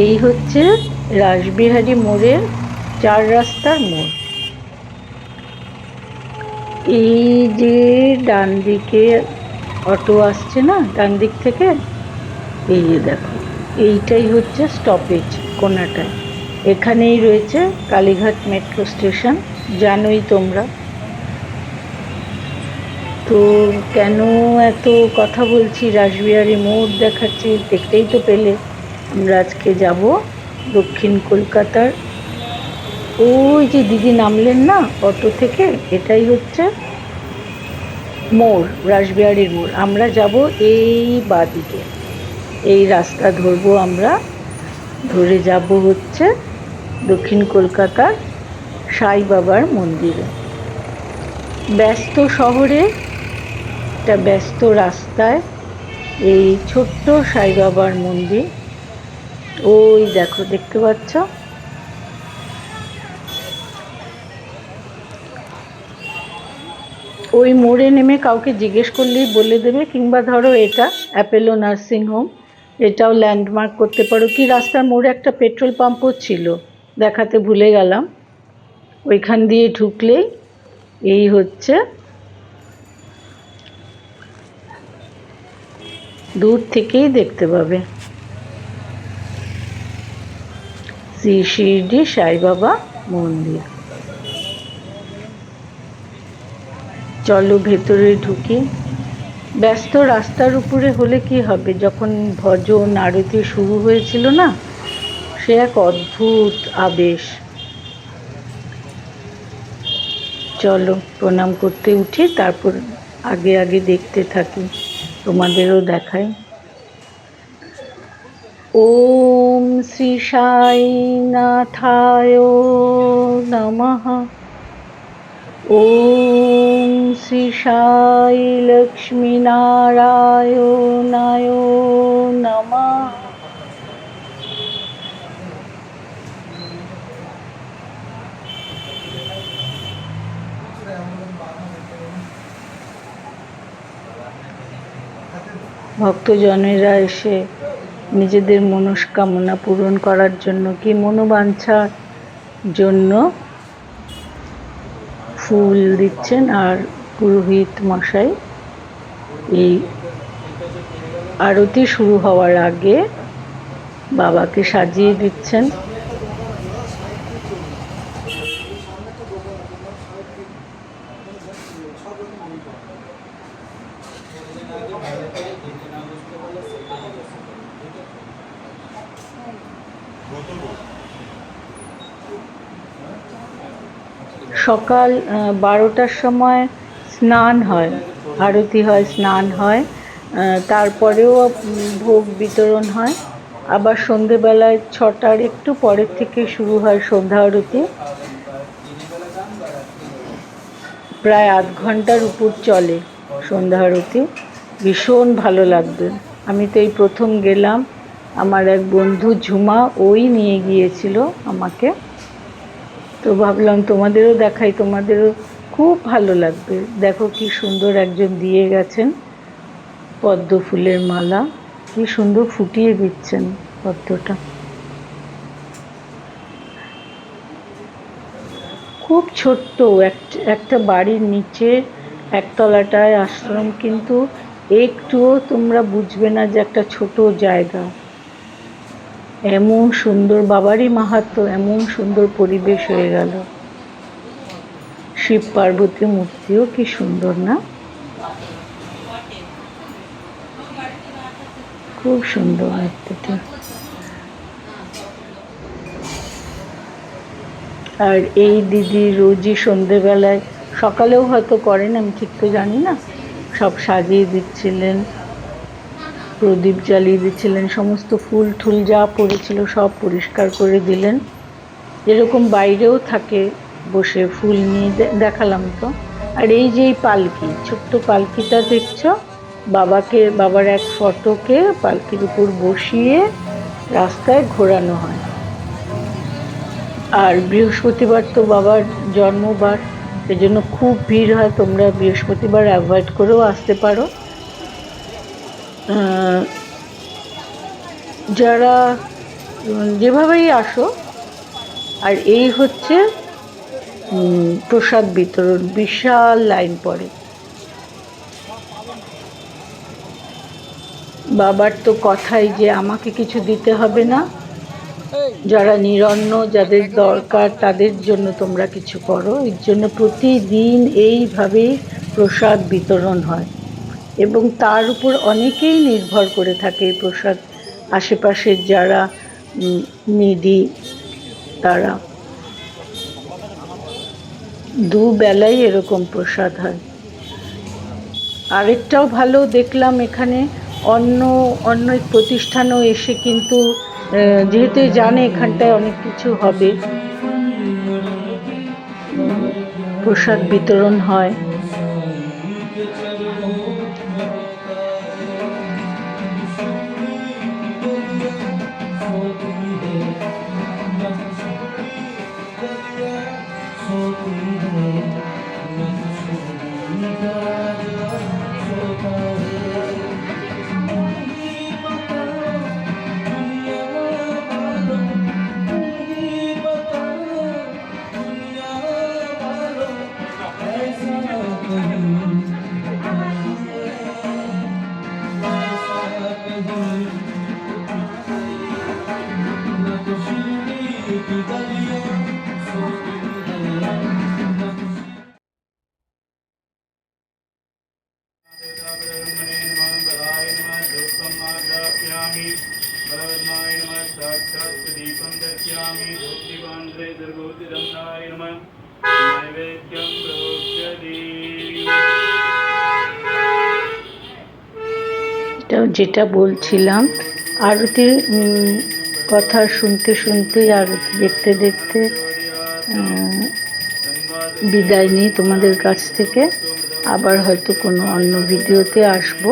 এই হচ্ছে রাসবিহারী মোড়ের চার রাস্তার মোড়। এই যে ডান দিকে অটো আসছে না, ডান দিক থেকে? এই যে দেখো, এইটাই হচ্ছে স্টপেজ কোনাটায়। এখানেই রয়েছে কালীঘাট মেট্রো স্টেশন জানোই তোমরা। তো কেন এত কথা বলছি রাসবিহারী মোড় দেখাচ্ছি, দেখতেই তো পেলে। আমরা আজকে যাব দক্ষিণ কলকাতার। ওই যে দিদি নামলেন না অটো থেকে? এটাই হচ্ছে মোড়, রাসবিহারীর মোড়। আমরা যাব এই বাদিকে। এই রাস্তা ধরবো আমরা। ধরে যাব হচ্ছে দক্ষিণ কলকাতার সাই বাবার মন্দিরে। ব্যস্ত শহরে, একটা ব্যস্ত রাস্তায় এই ছোট্ট সাই বাবার মন্দির ওই দেখো, দেখতে পাচ্ছ? ওই মোড়ে নেমে কাউকে জিজ্ঞেস করলেই বলে দেবে, কিংবা ধরো এটা, অ্যাপেলো নার্সিং হোম, এটাও ল্যান্ডমার্ক করতে পারো। কি রাস্তার মোড়ে একটা পেট্রোল পাম্পও ছিল, দেখাতে ভুলে গেলাম। ওইখান দিয়ে ঢুকলেই এই হচ্ছে দূর থেকেই দেখতে পাবে। শ্রী শিরডি সাইবাবা মন্দির। চলো ভেতরে ঢুকি। ব্যস্ত রাস্তার উপরে হলে কি হবে? যখন ভজন, আরতি শুরু হয়েছিল না, সে এক অদ্ভুত আবেশ। চলো প্রণাম করতে উঠি, তারপর আগে আগে দেখতে থাকি। তোমাদেরও দেখাই। ওম শ্রী সাই নাথায় নমঃ ওম শ্রী সাই লক্ষ্মী লক্ষ্মীনারায়ণায় নমঃ ভক্তজনেরা এসে নিজেদের মনস্কামনা পূরণ করার জন্য কি মনোবাঞ্ছার জন্য ফুল দিচ্ছেন আর পুরোহিত মশাই? এই আরতি শুরু হওয়ার আগে বাবাকে সাজিয়ে দিচ্ছেন। সকাল বারোটার সময় স্নান হয়। আরতি হয়, স্নান হয়। তারপরেও ভোগ বিতরণ হয়। আবার সন্ধেবেলায় ছটার একটু পরের থেকে শুরু হয় সন্ধ্যা আরতি। প্রায় আধ ঘণ্টার উপর চলে সন্ধ্যা আরতি। ভীষণ ভালো লাগবে। আমি তো এই প্রথম গেলাম। আমার এক বন্ধু ঝুমা, ওই নিয়ে গিয়েছিল আমাকে। তো ভাবলাম তোমাদেরও দেখাই, তোমাদেরও খুব ভালো লাগবে। দেখো কি সুন্দর একজন দিয়ে গেছেন পদ্ম ফুলের মালা, কি সুন্দর ফুটিয়ে দিচ্ছেন পদ্মটা। খুব ছোট্ট, এক- একটা বাড়ির নিচে একতলাটায় আশ্রম, কিন্তু একটুও তোমরা বুঝবে না যে একটা ছোট জায়গা। এমন সুন্দর বাবারই মাহাত্ম, এমন সুন্দর পরিবেশ হয়ে গেল। শিব পার্বতী মূর্তিও কি সুন্দর না? খুব সুন্দর মূর্তিটি। আর এই দিদি রোজই সন্ধেবেলায়, সকালেও হয়তো করেন, আমি ঠিক তো জানি না। সব সাজিয়ে দিচ্ছিলেন। প্রদীপ জ্বালিয়ে দিচ্ছিলেন, সমস্ত ফুল ঠুল যা পড়েছিল সব পরিষ্কার করে দিলেন। এরকম বাইরেও থাকে বসে ফুল নিয়ে দেখালাম তো। আর এই যে এই পালকি, ছোট্ট পালকিটা দেখছ? বাবাকে, বাবার এক ফটোকে পালকির উপর বসিয়ে রাস্তায় ঘোরানো হয়। আর বৃহস্পতিবার তো বাবার জন্মবার সেজন্য খুব ভিড় হয়, তোমরা বৃহস্পতিবার অ্যাভয়েড করেও আসতে পারো। যারা যেভাবেই আসো, আর এই হচ্ছে প্রসাদ বিতরণ, বিশাল লাইন পড়ে। বাবার তো কথাই যে আমাকে কিছু দিতে হবে না। যারা নিরন্ন, যাদের দরকার, তাদের জন্য তোমরা কিছু করো। এর জন্য প্রতিদিন এইভাবেই প্রসাদ বিতরণ হয়। এবং তার উপর অনেকেই নির্ভর করে থাকে এই প্রসাদ আশেপাশের যারা নিডি তারা। দুবেলাই এরকম প্রসাদ হয়। আরেকটাও ভালো দেখলাম এখানে, অন্য অন্য প্রতিষ্ঠানও এসে কিন্তু যেহেতু জানে এখানটায় অনেক কিছু হবে। প্রসাদ বিতরণ হয়। नैवेद्यं प्रोक्ष्यति এটা যেটা বলছিলাম আরতির উম, কথা শুনতে শুনতে আরতি দেখতে দেখতে আহ, বিদায় নিই তোমাদের কাছ থেকে আবার হয়তো কোনো অন্য ভিডিওতে আসবো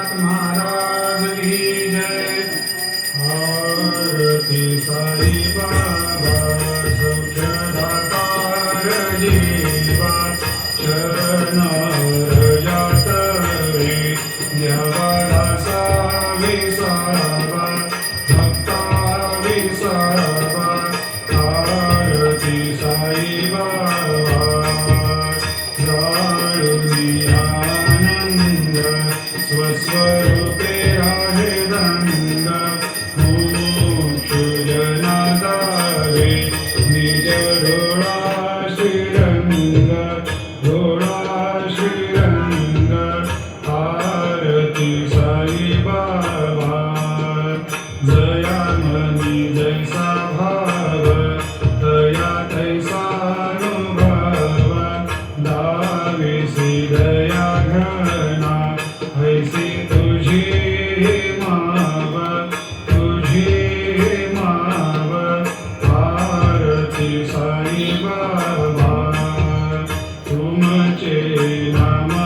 Shri